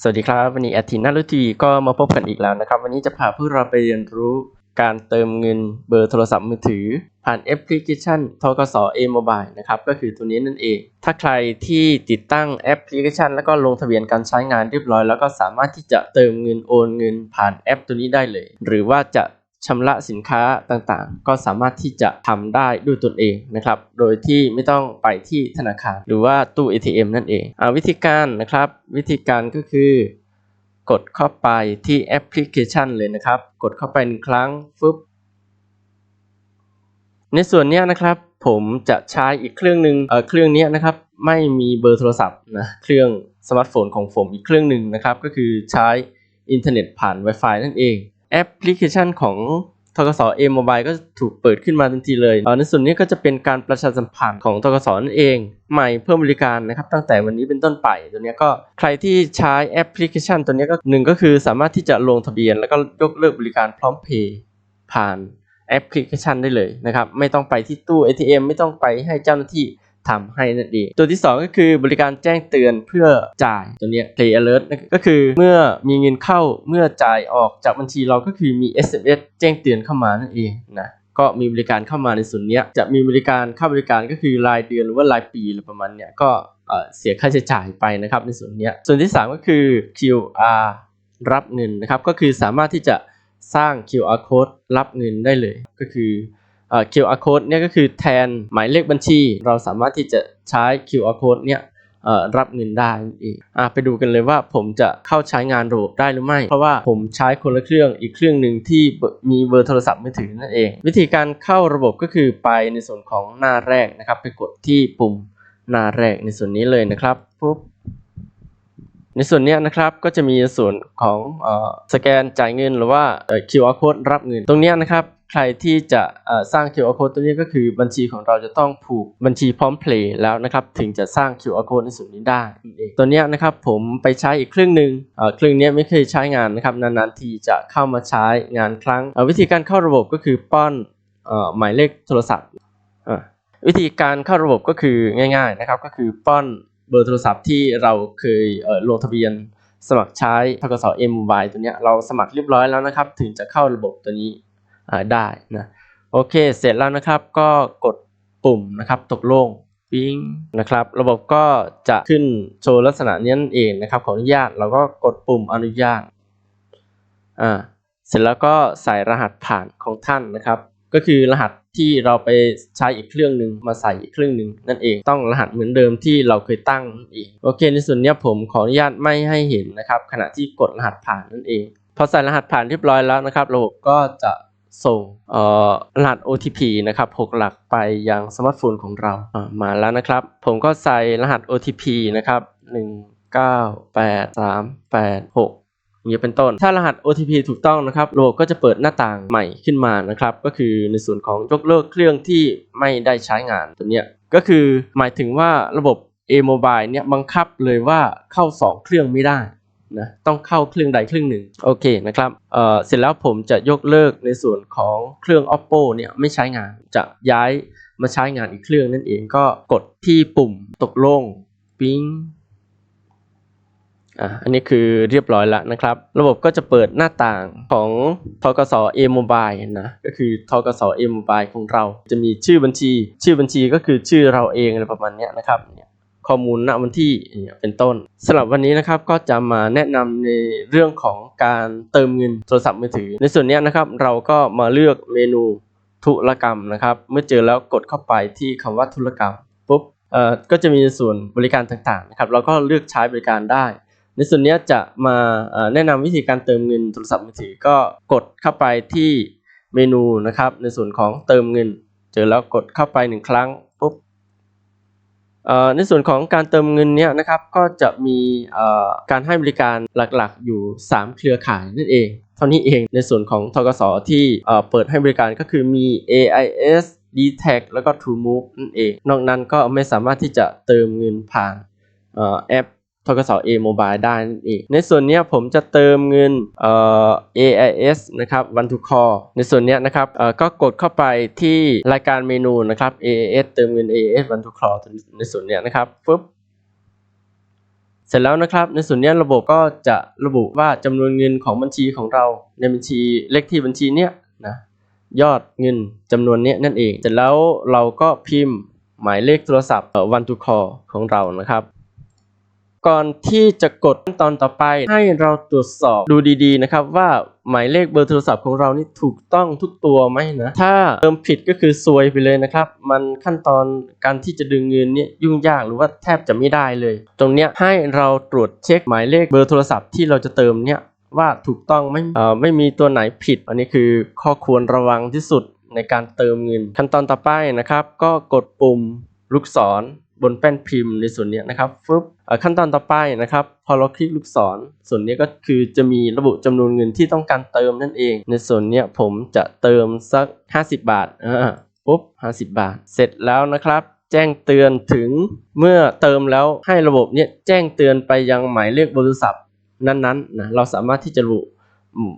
สวัสดีครับ วันนี้แอดทินนารุทีก็มาพบกันอีกแล้วนะครับ วันนี้จะพาพวกเราไปเรียนรู้การเติมเงินเบอร์โทรศัพท์มือถือ ผ่านแอปพลิเคชันทกส A Mobile นะครับ ก็คือตัวนี้นั่นเอง ถ้าใครที่ติดตั้งแอปพลิเคชัน แล้วก็ลงทะเบียนการใช้งานเรียบร้อย แล้วก็สามารถที่จะเติมเงินโอนเงินผ่านแอปตัวนี้ได้เลย หรือว่าจะ ชำระสินค้าต่างๆ ก็สามารถที่จะทำได้ด้วยตนเองนะครับ โดยที่ไม่ต้องไปที่ธนาคารหรือว่าตู้ ATM นั่นเองอาวิธีการนะครับ วิธีการก็คือกดเข้าไปที่แอปพลิเคชันเลยนะครับ กดเข้าไปหนึ่งครั้งฟึบในส่วนนี้นะครับผมจะใช้อีกเครื่องหนึ่งเออเครื่องนี้นะครับไม่มีเบอร์โทรศัพท์นะเครื่องสมาร์ทโฟนของผมอีกเครื่องหนึ่งนะครับ ก็คือใช้อินเทอร์เน็ตผ่าน Wi-Fi นั่นเอง แอปพลิเคชันของทกส A Mobile ก็ถูกเปิดขึ้นมาทันทีเลยเอ่อในส่วนนี้ก็จะเป็นการประชาสัมพันธ์ของทกสนั่นเอง ใหม่เพิ่มบริการนะครับตั้งแต่วันนี้เป็นต้นไปตัวนี้ก็ใครที่ใช้แอปพลิเคชัน ตัวนี้ก็หนึ่งก็คือสามารถที่จะลงทะเบียน แล้วก็ยกเลิกบริการพร้อมเพย์ผ่านแอปพลิเคชันได้เลยนะครับไม่ต้องไปที่ตู้ ATM ไม่ต้องไปให้เจ้าหน้าที่ ทำให้นั่นเองตัวที่ 2 ก็คือบริการแจ้งเตือนเพื่อจ่ายตัวนี้ Play Alert นะก็คือเมื่อมีเงินเข้าเมื่อจ่ายออกจากบัญชีเราก็คือมี SMS แจ้งเตือนเข้ามานั่นเองนะก็มีบริการเข้ามาในส่วนนี้จะมีบริการเข้าบริการก็คือรายเดือนหรือว่ารายปีอะไรประมาณเนี้ยก็เออเสียค่าใช้จ่ายไปนะครับในส่วนนี้ส่วนที่ 3 ก็คือ QR รับเงินนะครับก็คือสามารถที่จะสร้าง QR code รับเงินได้เลยก็คือ QR code เนี่ยก็คือแทนหมายเลขบัญชี เราสามารถที่จะใช้ QR code เนี่ยเอ่อรับเงินได้นั่นเอไปดูกันเลยว่าผมจะเข้าใช้งานระบบได้หรือไม่ เพราะว่าผมใช้คนละเครื่องอีกเครื่องหนึ่งที่มีเบอร์โทรศัพท์มือถือนั่นเอง วิธีการเข้าระบบก็คือไปในส่วนของหน้าแรกนะครับ ไปกดที่ปุ่มหน้าแรกในส่วนนี้เลยนะครับปุ๊บในส่วนนี้นะครับก็จะมีส่วนของอสแกนจ่ายเงินหรือว่าเอ่อ QR code รับเงินตรงนี้นะครับ ใครที่จะสร้าง QR code ตัวนี้ก็คือบัญชีของเราจะต้องผูกบัญชีพร้อมเพลย์แล้วนะครับ ถึงจะสร้าง QR code ในส่วนนี้ได้ ตัวนี้นะครับผมไปใช้อีกครื่งหนึ่งครื่งนี้ไม่เคยใช้งานนะครับ นานๆทีจะเข้ามาใช้งานครั้ง วิธีการเข้าระบบก็คือป้อนอหมายเลขโทรศัพท์วิธีการเข้าระบบก็คือง่าย ๆนะครับ ก็คือป้อนเบอร์โทรศัพท์ที่เราเคยเลงทะเบียนสมัครใช้ทกส M Mobile ตัวนี้เราสมัครเรียบร้อยแล้วนะครับ ถึงจะเข้าระบบตัวนี้ ได้นะโอเค เสร็จแล้วนะครับก็กดปุ่มนะครับตกลงปิ้งนะครับ ระบบก็จะขึ้นโชว์ลักษณะนี้นั่นเองนะครับขออนุญาตเราก็กดปุ่มอนุญาตอ่าเสร็จแล้วก็ใส่รหัสผ่านของท่านนะครับ ก็คือรหัสที่เราไปใช้อีกเครื่องหนึ่งมาใส่อีกเครื่องหนึ่งนั่นเองต้องรหัสเหมือนเดิมที่เราเคยตั้งนั่นเองโอเค ในส่วนนี้ผมขออนุญาตไม่ให้เห็นนะครับ ขณะที่กดรหัสผ่านนั่นเองพอใส่รหัสผ่านเรียบร้อยแล้วนะครับ ระบบก็จะ ส่งรหัส OTP นะครับ6หลักไปยังสมาร์ทโฟนของเรามาแล้วนะครับ ผมก็ใส่รหัส OTP นะครับ 1 9 8 3 8 6นี้เป็นต้น ถ้ารหัส OTP ถูกต้องนะครับ ระบบก็จะเปิดหน้าต่างใหม่ขึ้นมานะครับ ก็คือในส่วนของยกเลิกเครื่องที่ไม่ได้ใช้งานตัวเนี้ย ก็คือหมายถึงว่าระบบ A Mobile เนี่ยบังคับเลยว่าเข้า 2 เครื่องไม่ได้ นะต้องเข้าเครื่องใดเครื่องหนึ่งโอเคนะครับเเสร็จแล้วผมจะยกเลิกในส่วนของเครื่อง Oppo เนี่ยไม่ใช้งานจะย้ายมาใช้งานอีกเครื่องนั่นเองก็กดที่ปุ่มตกลงปิ๊งอะอันนี้คือเรียบร้อยแล้วนะครับ ระบบก็จะเปิดหน้าต่างของทกส A Mobile นะก็คือทกส A Mobile ของเรา จะมีชื่อบัญชี ชื่อบัญชีก็คือชื่อเราเองอะไรประมาณนี้นะครับเข้อมูลณวันที่เนี่ยเป็นต้นสำหรับวันนี้นะครับก็จะมาแนะนำในเรื่องของการเติมเงินโทรศัพท์มือถือ ในส่วนนี้นะครับเราก็มาเลือกเมนูธุรกรรมนะครับ เมื่อเจอแล้วกดเข้าไปที่คำว่าธุรกรรมปุ๊บเอ่อก็จะมีส่วนบริการต่างๆนะครับเราก็เลือกใช้บริการได้ ในส่วนนี้จะมาแนะนำวิธีการเติมเงินโทรศัพท์มือถือก็กดเข้าไปที่เมนูนะครับในส่วนของเติมเงิน เจอแล้วกดเข้าไปหนึ่งครั้ง ในส่วนของการเติมเงินเนี่ยนะครับก็จะมีการให้บริการหลักๆ อยู่ 3 เครือข่ายนั่นเอง เท่านี้เองในส่วนของทกสที่เปิดให้บริการก็คือมี AIS d t a c แล้วก็ TrueMove นั่นเอง นอกนั้นก็ไม่สามารถที่จะเติมเงินผ่านออแอป ทกส A Mobile ได้นั่นเอง ในส่วนนี้ผมจะเติมเงินเอ่อ AIS นะครับ One to Call ในส่วนนี้นะครับเอ่อก็กดเข้าไปที่รายการเมนูนะครับ AIS เติมเงิน AIS One to Call ในส่วนนี้นะครับปุ๊บเสร็จแล้วนะครับ ในส่วนนี้ระบบก็จะระบุว่าจำนวนเงินของบัญชีของเราในบัญชีเลขที่บัญชีเนี้ยนะยอดเงินจำนวนเนี้ยนั่นเอง เสร็จแล้วเราก็พิมพ์หมายเลขโทรศัพท์ one to call ของเรานะครับ ก่อนที่จะกดขั้นตอนต่อไป ให้เราตรวจสอบดูดีๆนะครับว่าหมายเลขเบอร์โทรศัพท์ของเรานี่ถูกต้องทุกตัวไหมนะ ถ้าเติมผิดก็คือซวยไปเลยนะครับ มันขั้นตอนการที่จะดึงเงินนี่ยยุ่งยากหรือว่าแทบจะไม่ได้เลย ตรงเนี้ยให้เราตรวจเช็คหมายเลขเบอร์โทรศัพท์ที่เราจะเติมเนี่ยว่าถูกต้องไม่เอ่อไม่มีตัวไหนผิด อันนี้คือข้อควรระวังที่สุดในการเติมเงิน ขั้นตอนต่อไปนะครับ ก็กดปุ่มลูกศร บนแป้นพิมพ์ในส่วนนี้นะครับฟึบขั้นตอนต่อไปนะครับ พอเราคลิกลูกศร ส่วนนี้ก็คือจะมีระบุจำนวนเงินที่ต้องการเติมนั่นเอง ในส่วนนี้ผมจะเติมสัก 50 บาทอ่าปุ๊บ50 บาท เสร็จแล้วนะครับ แจ้งเตือนถึงเมื่อเติมแล้วให้ระบบเนี้ยแจ้งเตือนไปยังหมายเลขโทรศัพท์นั้นๆนะเราสามารถที่จะระบุ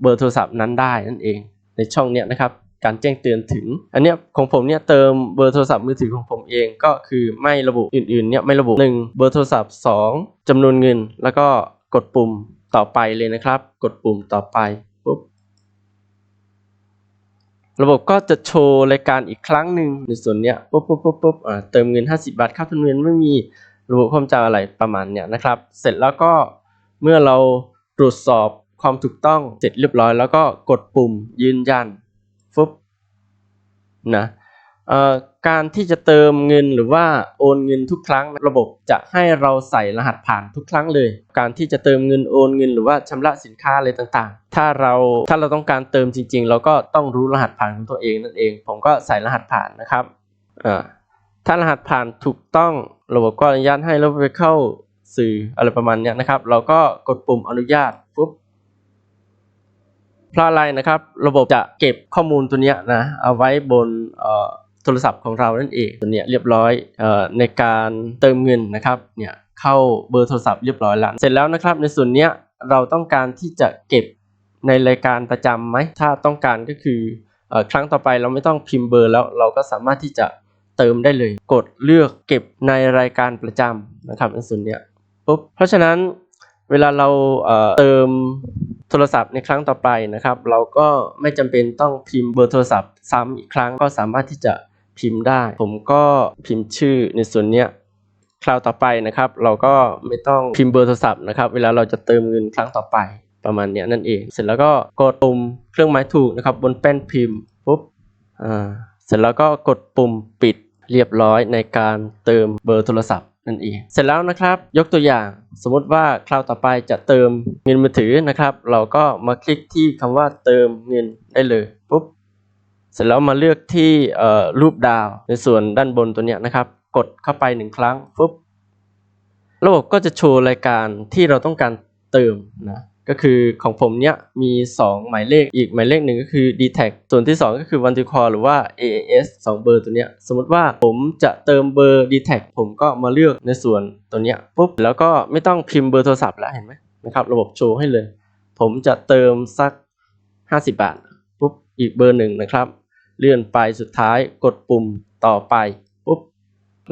เบอร์โทรศัพท์นั้นได้นั่นเอง ในช่องเนี้ยนะครับ การแจ้งเตือนถึง อันเนี้ยของผมเนี่ยเติมเบอร์โทรศัพท์มือถือของผมเองก็คือไม่ระบุอื่นๆเนี่ยไม่ระบุ 1 เบอร์โทรศัพท์ 2จำนวนเงิน แล้วก็กดปุ่มต่อไปเลยนะครับ กดปุ่มต่อไปปุ๊บระบบก็จะโชว์รายการอีกครั้งหนึ่งในส่วนเนี้ยปุ๊บปุ๊บปุ๊บปุ๊บอ่าเติมเงิน 50 บาทค่าธรรมเนียมไม่มีระบบความจำอะไรประมาณเนี้ยนะครับ เสร็จแล้วก็เมื่อเราตรวจสอบความถูกต้องเสร็จเรียบร้อย แล้วก็กดปุ่มยืนยัน ฟึบนะการที่จะเติมเงินหรือว่าโอนเงินทุกครั้งระบบจะให้เราใส่รหัสผ่านทุกครั้งเลย การที่จะเติมเงินโอนเงินหรือว่าชำระสินค้าอะไรต่างๆ ถ้าเราถ้าเราต้องการเติมจริง ๆ เราก็ต้องรู้รหัสผ่านของตัวเองนั่นเอง ผมก็ใส่รหัสผ่านนะครับถ้ารหัสผ่านถูกต้องระบบก็อนุญาตให้เราไปเข้าสื่ออะไรประมาณนี้นะครับ เราก็กดปุ่มอนุญาตปุ๊บ เพราะอะไรนะครับ ระบบจะเก็บข้อมูลตัวเนี้ยนะเอาไว้บนโทรศัพท์ของเรานั่นเองตัวเนี้ยเรียบร้อยออในการเติมเงินนะครับเนี่ยเข้าเบอร์โทรศัพท์เรียบร้อยแล้ว เสร็จแล้วนะครับในส่วนเนี้ยเราต้องการที่จะเก็บในรายการประจำไหมถ้าต้องการก็คืออครั้งต่อไปเราไม่ต้องพิมพ์เบอร์แล้วเราก็สามารถที่จะเติมได้เลย กดเลือกเก็บในรายการประจำนะครับในส่วนเนี้ยปุ๊บเพราะฉะนั้นเวลาเราเเติม โทรศัพท์ในครั้งต่อไปนะครับ เราก็ไม่จำเป็นต้องพิมพ์เบอร์โทรศัพท์ ซ้ำอีกครั้งก็สามารถที่จะพิมพ์ได้ ผมก็พิมพ์ชื่อในส่วนเนี้ยคราวต่อไปนะครับ เราก็ไม่ต้องพิมพ์เบอร์โทรศัพท์นะครับ เวลาเราจะเติมเงินครั้งต่อไปประมาณนี้นั่นเอง เสร็จแล้วก็กดปุ่มเครื่องหมายถูกนะครับ บนแป้นพิมพ์ปุ๊บอ่าเสร็จแล้วก็กดปุ่มปิดเรียบร้อยในการเติมเบอร์โทรศัพท์ นั่นเอง เสร็จแล้วนะครับ ยกตัวอย่างสมมติว่าคราวต่อไปจะเติมเงินมือถือนะครับ เราก็มาคลิกที่คำว่าเติมเงินได้เลยปุ๊บเสร็จแล้วมาเลือกที่รูปดาวในส่วนด้านบนตัวเนี้ยนะครับ กดเข้าไปหนึ่งครั้งปุ๊บระบบก็จะโชว์รายการที่เราต้องการเติมนะ ก็คือของผมเนี้ยมี 2 หมายเลขอีกหมายเลขหนึ่งก็คือ d t a c ส่วนที่ 2 ก็คือ One to Call หรือว่า AAS 2 เบอร์ตัวเนี้ยสมมติว่าผมจะเติมเบอร์ d t a c ผมก็มาเลือกในส่วนตัวเนี้ยปุ๊บแล้วก็ไม่ต้องพิมพ์เบอร์โทรศัพท์แล้วเห็นไหมนะครับระบบโชว์ให้เลย ผมจะเติมสัก 50 บาทปุ๊บอีกเบอร์หนึ่งนะครับ เลื่อนไปสุดท้ายกดปุ่มต่อไป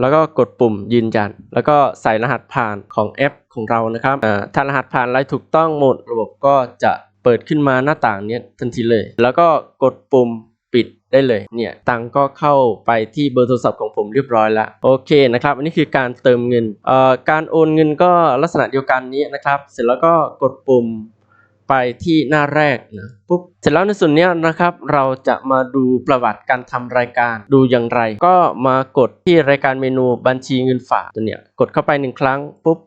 แล้วก็กดปุ่มยืนยัน แล้วก็ใส่รหัสผ่านของแอปของเรานะครับถ้ารหัสผ่านอะไรถูกต้องหมดระบบก็จะเปิดขึ้นมาหน้าต่างนี้ทันทีเลย แล้วก็กดปุ่มปิดได้เลยเนี่ยตังก็เข้าไปที่เบอร์โทรศัพท์ของผมเรียบร้อยแล้วโอเคนะครับอันนี้คือการเติมเงินเอ่อการโอนเงินก็ลักษณะเดียวกันนี้นะครับ เสร็จแล้วก็กดปุ่ม ไปที่หน้าแรกนะปุ๊บเสร็จแล้วในส่วนนี้นะครับ เราจะมาดูประวัติการทำรายการดูอย่างไร ก็มากดที่รายการเมนูบัญชีเงินฝากตัวเนี้ยกดเข้าไปหนึ่งครั้งปุ๊บ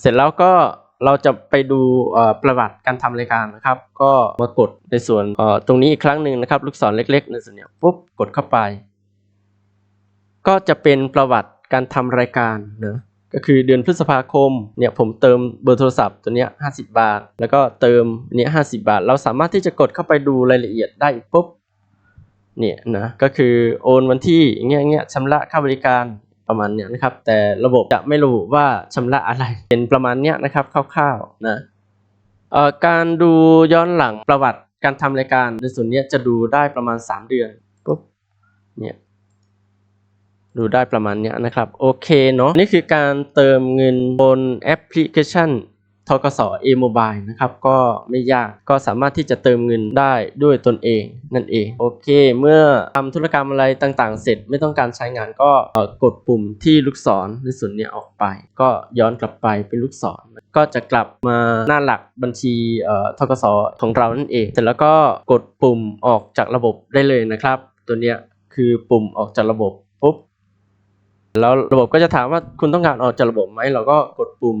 เสร็จแล้วก็เราจะไปดูประวัติการทำรายการนะครับ ก็มากดในส่วนตรงนี้อีกครั้งหนึ่งนะครับ ลูกศรเล็ก ๆ ในส่วนนี้ปุ๊บกดเข้าไป ก็จะเป็นประวัติการทำรายการเนอะ ก็คือเดือนพฤษภาคมเนี่ยผมเติมเบอร์โทรศัพท์ตัวเนี้ย50 บาท แล้วก็เติมเนี้ย50 บาท เราสามารถที่จะกดเข้าไปดูรายละเอียดได้ปุ๊บเนี่ยนะก็คือโอนวันที่อย่างเงี้ยเงี้ยชำระค่าบริการประมาณเนี้ยนะครับ แต่ระบบจะไม่ระบุว่าชำระอะไรเป็นประมาณเนี้ยนะครับคร่าวๆนะเอ่อการดูย้อนหลังประวัติการทำรายการในส่วนเนี้ยจะดูได้ประมาณ 3 เดือนปุ๊บเนี่ย ดูได้ประมาณนี้นะครับ โอเคเนาะนี่คือการเติมเงินบนแอปพลิเคชันทกส e-mobile นะครับก็ไม่ยากก็สามารถที่จะเติมเงินได้ด้วยตนเองนั่นเอง โอเค เมื่อทำธุรกรรมอะไรต่างๆ เสร็จไม่ต้องการใช้งานก็กดปุ่มที่ลูกศรในส่วนนี้ออกไป ก็ย้อนกลับไปเป็นลูกศร ก็จะกลับมาหน้าหลักบัญชีทกสของเรานั่นเองเสร็จแล้วก็กดปุ่มออกจากระบบได้เลยนะครับ ตัวนี้คือปุ่มออกจากระบบ แล้วระบบก็จะถามว่าคุณต้องการออกจากระบบไหมเราก็กดปุ่ม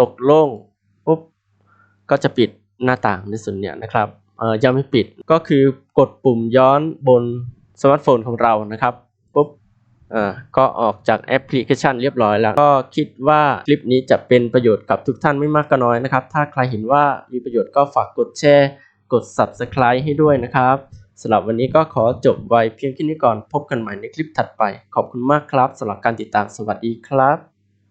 ตกลงปุ๊บก็จะปิดหน้าต่างในส่วนเนี้ยนะครับเอ่อยังไม่ปิดก็คือกดปุ่มย้อนบนสมาร์ทโฟนของเรานะครับปุ๊บอ่าก็ออกจากแอปพลิเคชันเรียบร้อยแล้ว ก็คิดว่าคลิปนี้จะเป็นประโยชน์กับทุกท่านไม่มากก็น้อยนะครับ ถ้าใครเห็นว่ามีประโยชน์ก็ฝากกดแชร์ กด Subscribe ให้ด้วยนะครับ สำหรับวันนี้ก็ขอจบไว้เพียงแค่นี้ก่อน พบกันใหม่ในคลิปถัดไป ขอบคุณมากครับสำหรับการติดตาม สวัสดีครับ